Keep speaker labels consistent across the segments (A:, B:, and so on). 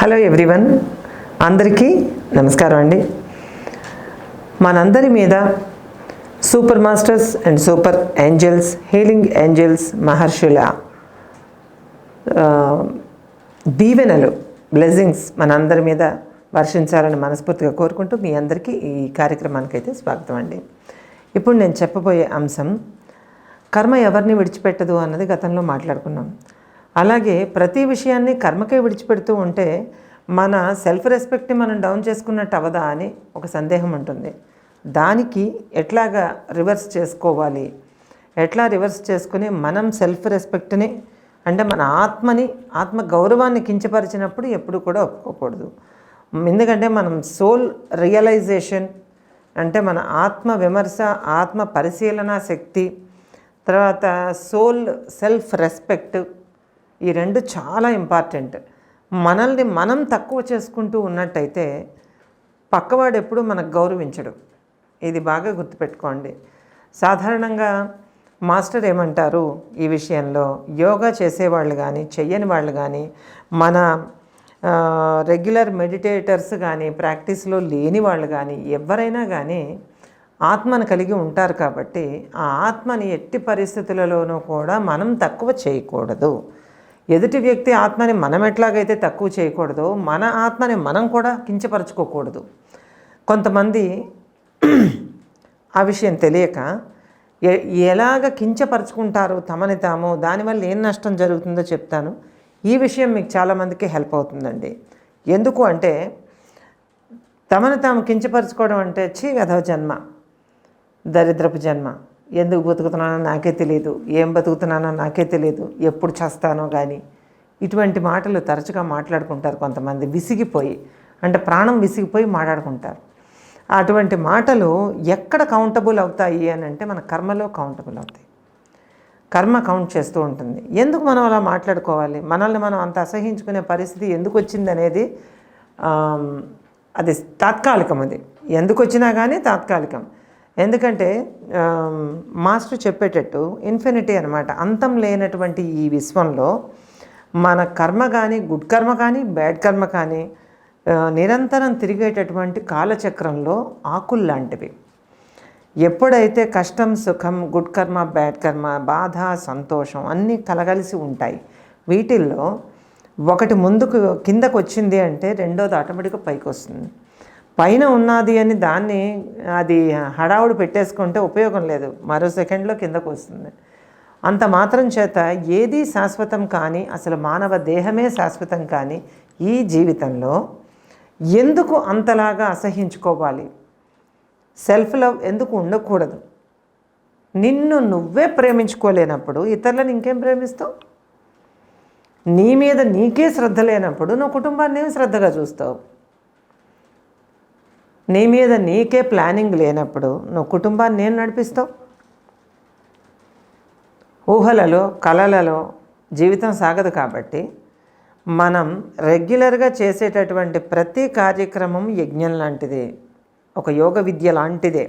A: Hello everyone. అందరికీ నమస్కారం అండి. మనందరి మీద super masters and super angels healing angels మహర్షుల దీవెనలు బ్లెస్సింగ్స్ మనందరి మీద వర్షించాలని మనస్ఫూర్తిగా కోరుకుంటూ మీ అందరికీ ఈ కార్యక్రమానికి అయితే స్వాగతం అండి. ఇప్పుడు నేను చెప్పబోయే అంశం కర్మ ఎవరిని విడిచిపెట్టదు అన్నది గతంలో మాట్లాడుకున్నాం. అలాగే ప్రతి విషయాన్ని కర్మకే విడిచిపెడుతూ ఉంటే మన సెల్ఫ్ రెస్పెక్ట్ని మనం డౌన్ చేసుకున్నట్టు అవదా అని ఒక సందేహం ఉంటుంది. దానికి ఎట్లాగా రివర్స్ చేసుకోవాలి? ఎట్లా రివర్స్ చేసుకుని మనం సెల్ఫ్ రెస్పెక్ట్ని అంటే మన ఆత్మని ఆత్మ గౌరవాన్ని కించపరిచినప్పుడు ఎప్పుడు కూడా ఒప్పుకోకూడదు. ఎందుకంటే మనం సోల్ రియలైజేషన్ అంటే మన ఆత్మ విమర్శ ఆత్మ పరిశీలన శక్తి తర్వాత సోల్ సెల్ఫ్ రెస్పెక్ట్ ఈ రెండు చాలా ఇంపార్టెంట్. మనల్ని మనం తక్కువ చేసుకుంటూ ఉన్నట్టయితే పక్కవాడు ఎప్పుడూ మనకు గౌరవించడు. ఇది బాగా గుర్తుపెట్టుకోండి. సాధారణంగా మాస్టర్ ఏమంటారు ఈ విషయంలో? యోగా చేసేవాళ్ళు కానీ చెయ్యని వాళ్ళు కానీ మన రెగ్యులర్ మెడిటేటర్స్ కానీ ప్రాక్టీస్లో లేని వాళ్ళు కానీ ఎవరైనా కానీ ఆత్మను కలిగి ఉంటారు కాబట్టి ఆ ఆత్మని ఎట్టి పరిస్థితులలోనూ కూడా మనం తక్కువ చేయకూడదు. ఎదుటి వ్యక్తి ఆత్మని మనం ఎట్లాగైతే తక్కువ చేయకూడదో మన ఆత్మని మనం కూడా కించపరచుకోకూడదు. కొంతమంది ఆ విషయం తెలియక ఎలాగ కించపరుచుకుంటారో తమని తాము దానివల్ల ఏం నష్టం జరుగుతుందో చెప్తాను. ఈ విషయం మీకు చాలామందికి హెల్ప్ అవుతుందండి. ఎందుకు అంటే తమను తాము కించపరచుకోవడం అంటే చీ వెధవ జన్మ దరిద్రపు జన్మ. ఎందుకు బతుకుతున్నానో నాకే తెలియదు ఏం బతుకుతున్నానో నాకే తెలియదు ఎప్పుడు చేస్తానో కానీ ఇటువంటి మాటలు తరచుగా మాట్లాడుకుంటారు కొంతమంది విసిగిపోయి. అంటే ప్రాణం విసిగిపోయి మాట్లాడుకుంటారు. అటువంటి మాటలు ఎక్కడ కౌంటబుల్ అవుతాయి అని అంటే మన కర్మలో కౌంటబుల్ అవుతాయి. కర్మ కౌంట్ చేస్తూ ఉంటుంది. ఎందుకు మనం అలా మాట్లాడుకోవాలి? మనల్ని మనం అంత అసహించుకునే పరిస్థితి ఎందుకు వచ్చింది అనేది అది తాత్కాలికం అది. ఎందుకు వచ్చినా కానీ తాత్కాలికం. ఎందుకంటే మాస్టర్ చెప్పేటట్టు ఇన్ఫినిటీ అనమాట అంతం లేనటువంటి ఈ విశ్వంలో మన కర్మ కానీ గుడ్ కర్మ కానీ బ్యాడ్ కర్మ కానీ నిరంతరం తిరిగేటటువంటి కాలచక్రంలో ఆకులు లాంటివి. ఎప్పుడైతే కష్టం సుఖం గుడ్ కర్మ బ్యాడ్ కర్మ బాధ సంతోషం అన్నీ కలగలిసి ఉంటాయి వీటిల్లో ఒకటి ముందుకు కిందకు వచ్చింది అంటే రెండోది ఆటోమేటిక్గా పైకి వస్తుంది పైన ఉన్నది అని దాన్ని అది హడావుడు పెట్టేసుకుంటే ఉపయోగం లేదు. మరో సెకండ్లో కిందకు వస్తుంది. అంత మాత్రం చేత ఏది శాశ్వతం కానీ అసలు మానవ దేహమే శాశ్వతం కానీ ఈ జీవితంలో ఎందుకు అంతలాగా అసహించుకోవాలి? సెల్ఫ్ లవ్ ఎందుకు ఉండకూడదు? నిన్ను నువ్వే ప్రేమించుకోలేనప్పుడు ఇతరులను ఇంకేం ప్రేమిస్తావు? నీ మీద నీకే శ్రద్ధ లేనప్పుడు నువ్వు కుటుంబాన్ని శ్రద్ధగా చూస్తావు? నీ మీద నీకే ప్లానింగ్ లేనప్పుడు నువ్వు కుటుంబాన్ని నేను నడిపిస్తావు? ఊహలలో కలలలో జీవితం సాగదు కాబట్టి మనం రెగ్యులర్గా చేసేటటువంటి ప్రతి కార్యక్రమం యజ్ఞం లాంటిదే ఒక యోగ విద్య లాంటిదే.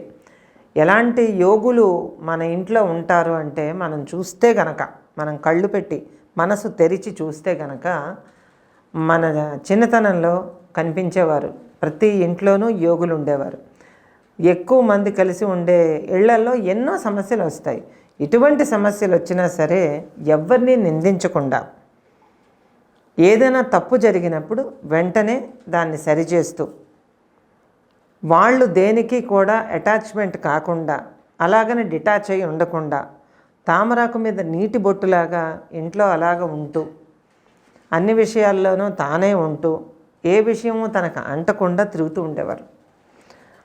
A: ఎలాంటి యోగులు మన ఇంట్లో ఉంటారు అంటే మనం చూస్తే గనక మనం కళ్ళు పెట్టి మనసు తెరిచి చూస్తే గనక మన చిన్నతనంలో కనిపించేవారు. ప్రతి ఇంట్లోనూ యోగులు ఉండేవారు. ఎక్కువ మంది కలిసి ఉండే ఇళ్ళలో ఎన్నో సమస్యలు వస్తాయి. ఇటువంటి సమస్యలు వచ్చినా సరే ఎవరిని నిందించకుండా ఏదైనా తప్పు జరిగినప్పుడు వెంటనే దాన్ని సరిచేస్తూ వాళ్ళు దేనికి కూడా అటాచ్మెంట్ కాకుండా అలాగని డిటాచ్ అయి ఉండకుండా తామరాకు మీద నీటి బొట్టులాగా ఇంట్లో అలాగ ఉంటూ అన్ని విషయాల్లోనూ తానే ఉంటూ ఏ విషయము తనకు అంటకుండా తిరుగుతూ ఉండేవారు.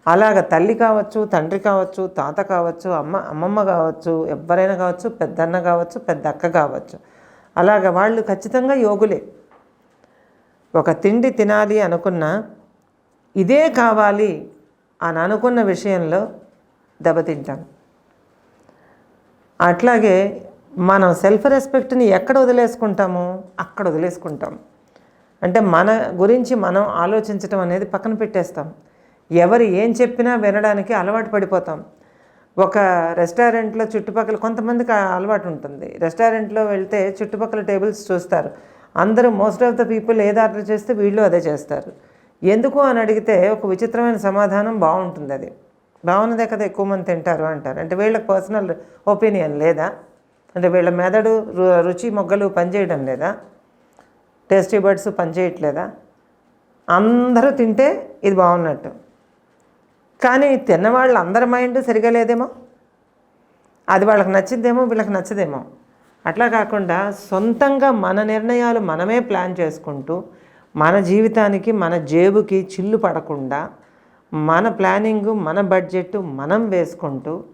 A: అలాగ తల్లి కావచ్చు తండ్రి కావచ్చు తాత కావచ్చు అమ్మ అమ్మమ్మ కావచ్చు ఎవరైనా కావచ్చు పెద్దన్న కావచ్చు పెద్ద అక్క కావచ్చు. అలాగ వాళ్ళు ఖచ్చితంగా యోగులే. ఒక తిండి తినాలి అనుకున్న ఇదే కావాలి అని అనుకున్న విషయంలో దెబ్బతింటాం. అట్లాగే మనం సెల్ఫ్ రెస్పెక్ట్ని ఎక్కడ వదిలేసుకుంటాము అక్కడ వదిలేసుకుంటాం. అంటే మన గురించి మనం ఆలోచించటం అనేది పక్కన పెట్టేస్తాం. ఎవరు ఏం చెప్పినా వినడానికి అలవాటు పడిపోతాం. ఒక రెస్టారెంట్లో చుట్టుపక్కల కొంతమందికి అలవాటు ఉంటుంది. రెస్టారెంట్లో వెళ్తే చుట్టుపక్కల టేబుల్స్ చూస్తారు. అందరూ మోస్ట్ ఆఫ్ ద పీపుల్ ఏది ఆర్డర్ చేస్తే వీళ్ళు అదే చేస్తారు. ఎందుకు అని అడిగితే ఒక విచిత్రమైన సమాధానం బాగుంటుంది అది. బాగున్నదే కదా ఎక్కువ మంది తింటారు అంటారు. అంటే వీళ్ళకి పర్సనల్ ఒపీనియన్ లేదా? అంటే వీళ్ళ మెదడు రు- రుచి మొగ్గలు పనిచేయడం లేదా? టేస్టీ బర్డ్స్ పనిచేయట్లేదా? అందరూ తింటే ఇది బాగున్నట్టు. కానీ తిన్నవాళ్ళు అందరి మైండ్ సరిగా లేదేమో? అది వాళ్ళకి నచ్చిందేమో వీళ్ళకి నచ్చదేమో? అట్లా కాకుండా సొంతంగా మన నిర్ణయాలు మనమే ప్లాన్ చేసుకుంటూ మన జీవితానికి మన జేబుకి చిల్లు పడకుండా మన ప్లానింగు మన బడ్జెట్ మనం వేసుకుంటూ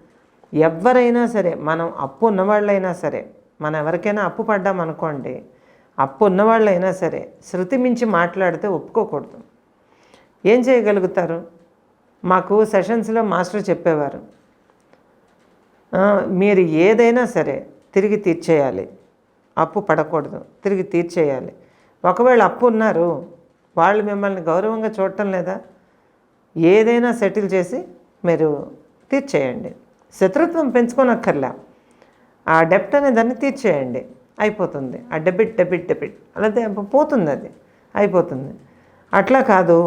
A: ఎవరైనా సరే మనం అప్పు ఉన్నవాళ్ళైనా సరే మనం ఎవరికైనా అప్పు పడ్డామనుకోండి అనుకోండి అప్పు ఉన్నవాళ్ళైనా సరే శృతి మించి మాట్లాడితే ఒప్పుకోకూడదు. ఏం చేయగలుగుతారు? మాకు సెషన్స్లో మాస్టర్ చెప్పేవారు. మీరు ఏదైనా సరే తిరిగి తీర్చేయాలి. అప్పు పడకూడదు. తిరిగి తీర్చేయాలి. ఒకవేళ అప్పు ఉన్నారు వాళ్ళు మిమ్మల్ని గౌరవంగా చూడటం లేదా? ఏదైనా సెటిల్ చేసి మీరు తీర్చేయండి. శత్రుత్వం పెంచుకోనక్కర్లా. ఆ డెప్ట్ అనే దాన్ని తీర్చేయండి. అయిపోతుంది. ఆ డెబిట్ డెబిట్ డెబిట్. అలాగే పోతుంది అది. అయిపోతుంది. అట్లా కాదు.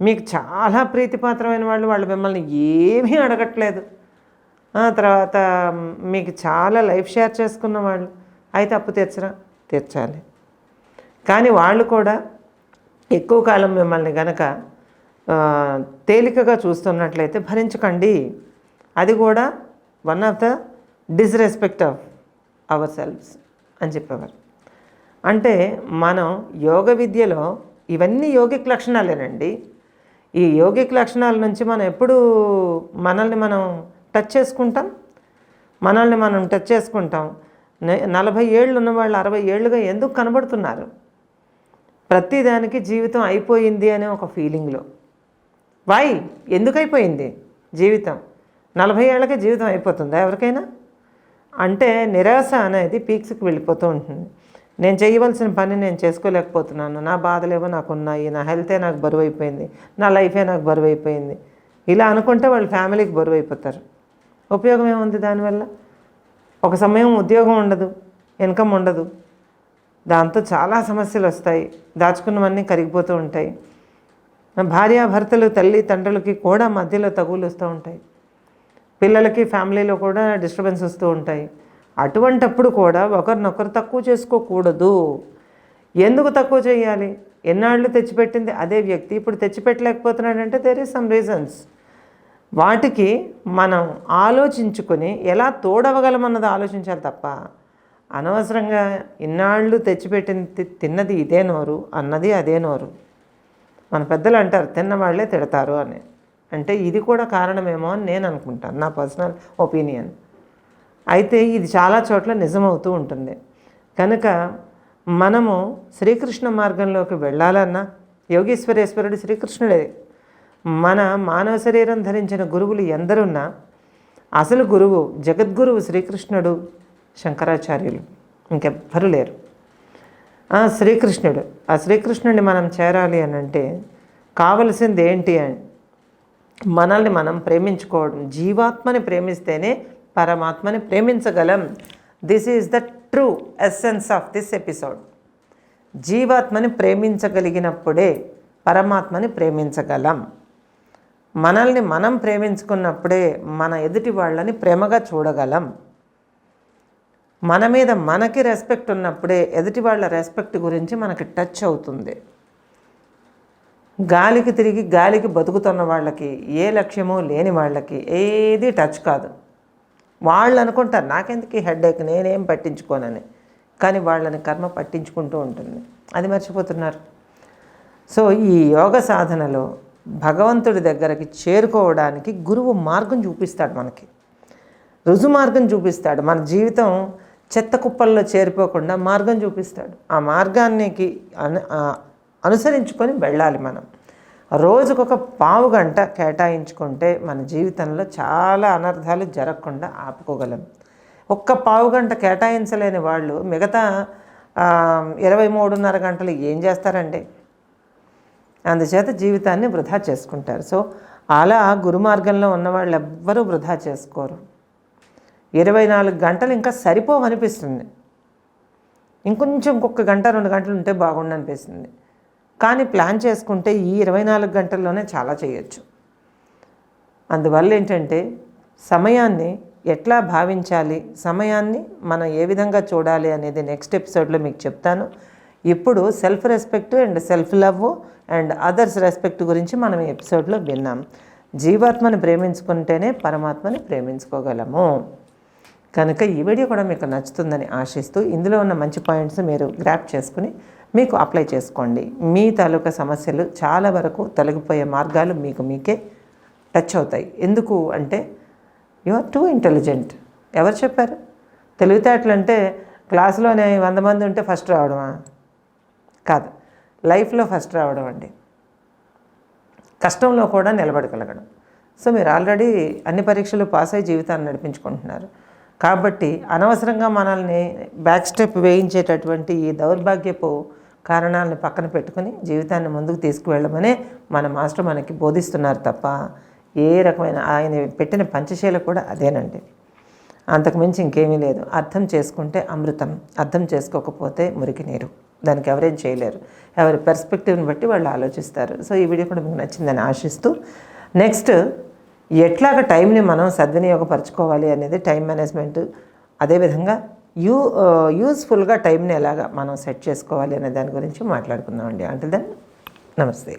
A: మీకు చాలా ప్రీతిపాత్రమైన వాళ్ళు వాళ్ళు మిమ్మల్ని ఏమీ అడగట్లేదు. ఆ తర్వాత మీకు చాలా లైఫ్ షేర్ చేసుకున్న వాళ్ళు. అయితే అప్పు తీర్చరా తీర్చాలి కానీ వాళ్ళు కూడా ఎక్కువ కాలం మిమ్మల్ని గనక తేలికగా చూస్తున్నట్లయితే భరించకండి. అది కూడా one of the disrespect of our selfs అని చెప్పేవారు. అంటే మనం యోగ విద్యలో ఇవన్నీ యోగిక్ లక్షణాలేనండి. ఈ యోగిక్ లక్షణాల నుంచి మనం ఎప్పుడు మనల్ని మనం టచ్ చేసుకుంటాం. మనల్ని మనం టచ్ చేసుకుంటాం. నలభై ఏళ్ళు ఉన్న వాళ్ళు అరవై ఏళ్ళుగా ఎందుకు కనబడుతున్నారు? ప్రతిదానికి జీవితం అయిపోయింది అనే ఒక ఫీలింగ్లో. వై? ఎందుకు అయిపోయింది జీవితం? నలభై ఏళ్ళకే జీవితం అయిపోతుందా ఎవరికైనా? అంటే నిరాశ అనేది పీక్స్కి వెళ్ళిపోతూ ఉంటుంది. నేను చేయవలసిన పని నేను చేసుకోలేకపోతున్నాను. నా బాధలేవో నాకు ఉన్నాయి. నా హెల్తే నాకు బరువు అయిపోయింది నా లైఫే నాకు బరువు అయిపోయింది ఇలా అనుకుంటే వాళ్ళు ఫ్యామిలీకి బరువు అయిపోతారు ఉపయోగం ఏముంది దానివల్ల? ఒక సమయం ఉద్యోగం ఉండదు. ఇన్కమ్ ఉండదు. దాంతో చాలా సమస్యలు వస్తాయి. దాచుకున్నవన్నీ కరిగిపోతూ ఉంటాయి. భార్యాభర్తలు తల్లి తండ్రులకి కూడా మధ్యలో తగులు వస్తూ ఉంటాయి. పిల్లలకి ఫ్యామిలీలో కూడా డిస్టర్బెన్స్ వస్తూ ఉంటాయి. అటువంటప్పుడు కూడా ఒకరినొకరు తక్కువ చేసుకోకూడదు. ఎందుకు తక్కువ చేయాలి? ఎన్నాళ్ళు తెచ్చిపెట్టింది అదే వ్యక్తి. ఇప్పుడు తెచ్చిపెట్టలేకపోతున్నాడంటే దేర్ ఈస్ సమ్ రీజన్స్ వాటికి మనం ఆలోచించుకొని ఎలా తోడవగలమన్నది ఆలోచించాలి తప్ప అనవసరంగా ఇన్నాళ్ళు తెచ్చిపెట్టింది తిన్నది ఇదే నోరు అన్నది అదే నోరు. మన పెద్దలు అంటారు తిన్నవాళ్ళే తిడతారు అని. అంటే ఇది కూడా కారణమేమో అని నేను అనుకుంటాను నా పర్సనల్ ఒపీనియన్. అయితే ఇది చాలా చోట్ల నిజమవుతూ ఉంటుంది. కనుక మనము శ్రీకృష్ణ మార్గంలోకి వెళ్ళాలన్నా యోగీశ్వరేశ్వరుడు శ్రీకృష్ణుడే. మన మానవ శరీరం ధరించిన గురువులు ఎందరున్నా అసలు గురువు జగద్గురువు శ్రీకృష్ణుడు శంకరాచార్యులు. ఇంకెవ్వరు లేరు. శ్రీకృష్ణుడు ఆ శ్రీకృష్ణుడిని మనం చేరాలి అని అంటే కావలసింది ఏంటి అని మనల్ని మనం ప్రేమించుకోవడం జీవాత్మని ప్రేమిస్తేనే పరమాత్మని ప్రేమించగలం. This is the true essence of this episode జీవాత్మని ప్రేమించగలిగినప్పుడే పరమాత్మని ప్రేమించగలం. మనల్ని మనం ప్రేమించుకున్నప్పుడే మన ఎదుటి వాళ్ళని ప్రేమగా చూడగలం. మన మీద మనకి రెస్పెక్ట్ ఉన్నప్పుడే ఎదుటి వాళ్ళ రెస్పెక్ట్ గురించి మనకి టచ్ అవుతుంది. గాలికి తిరిగి గాలికి బతుకుతున్న వాళ్ళకి ఏ లక్ష్యమో లేని వాళ్ళకి ఏది టచ్ కాదు. వాళ్ళు అనుకుంటారు నాకెందుకు హెడ్ నేనేం పట్టించుకోనని. కానీ వాళ్ళని కర్మ పట్టించుకుంటూ ఉంటుంది. అది మర్చిపోతున్నారు. సో ఈ యోగ సాధనలో భగవంతుడి దగ్గరికి చేరుకోవడానికి గురువు మార్గం చూపిస్తాడు మనకి. రుజు మార్గం చూపిస్తాడు. మన జీవితం చెత్త కుప్పల్లో చేరిపోకుండా మార్గం చూపిస్తాడు. ఆ మార్గానికి అనుసరించుకొని వెళ్ళాలి మనం. రోజుకొక పావు గంట కేటాయించుకుంటే మన జీవితంలో చాలా అనర్థాలు జరగకుండా ఆపుకోగలం. ఒక్క పావు గంట కేటాయించలేని వాళ్ళు మిగతా ఇరవై మూడున్నర గంటలు ఏం చేస్తారండి? అందుచేత జీవితాన్ని వృధా చేసుకుంటారు. సో అలా గురుమార్గంలో ఉన్న వాళ్ళు ఎవ్వరూ వృధా చేసుకోరు. ఇరవై నాలుగు గంటలు ఇంకా సరిపోవనిపిస్తుంది. ఇంకొంచెం ఇంకొక గంట రెండు గంటలు ఉంటే బాగుండు అనిపిస్తుంది కానీ ప్లాన్ చేసుకుంటే ఈ ఇరవై నాలుగు గంటల్లోనే చాలా చేయొచ్చు. అందువల్ల ఏంటంటే సమయాన్ని ఎట్లా భావించాలి సమయాన్ని మనం ఏ విధంగా చూడాలి అనేది నెక్స్ట్ ఎపిసోడ్లో మీకు చెప్తాను. ఇప్పుడు self respect and self love and others respect గురించి మనం ఈ ఎపిసోడ్లో విన్నాం. జీవాత్మని ప్రేమించుకుంటేనే పరమాత్మని ప్రేమించుకోగలము. కనుక ఈ వీడియో కూడా మీకు నచ్చుతుందని ఆశిస్తూ ఇందులో ఉన్న మంచి పాయింట్స్ మీరు గ్రాప్ చేసుకుని మీకు అప్లై చేసుకోండి. మీ తాలూకా సమస్యలు చాలా వరకు తొలగిపోయే మార్గాలు మీకు మీకే టచ్ అవుతాయి. ఎందుకు అంటే యు ఆర్ టూ ఇంటెలిజెంట్ ఎవరు చెప్పారు? తెలివితేటలు అంటే క్లాసులోనే వంద మంది ఉంటే ఫస్ట్ రావడమా? కాదు. లైఫ్లో ఫస్ట్ రావడం అండి. కష్టంలో కూడా నిలబడగలగడం. సో మీరు ఆల్రెడీ అన్ని పరీక్షలు పాస్ అయ్యి జీవితాన్ని నడిపించుకుంటున్నారు. కాబట్టి అనవసరంగా మనల్ని బ్యాక్ స్టెప్ వేయించేటటువంటి ఈ దౌర్భాగ్యపు కారణాలను పక్కన పెట్టుకుని జీవితాన్ని ముందుకు తీసుకువెళ్ళమనే మన మాస్టర్ మనకి బోధిస్తున్నారు తప్ప ఏ రకమైన ఆయన పెట్టిన పంచశీల కూడా అదేనండి. అంతకుమించి ఇంకేమీ లేదు. అర్థం చేసుకుంటే అమృతం అర్థం చేసుకోకపోతే మురికి నీరు. దానికి ఎవరేం చేయలేరు. ఎవరి పర్స్పెక్టివ్ని బట్టి వాళ్ళు ఆలోచిస్తారు. సో ఈ వీడియో కూడా మీకు నచ్చిందని ఆశిస్తూ నెక్స్ట్ ఎట్లాగ టైంని మనం సద్వినియోగపరచుకోవాలి అనేది టైం మేనేజ్మెంట్ అదేవిధంగా యూ యూస్ఫుల్గా టైంని ఎలాగా మనం సెట్ చేసుకోవాలి అనే దాని గురించి మాట్లాడుకుందామండి. అంటే దెన్ నమస్తే.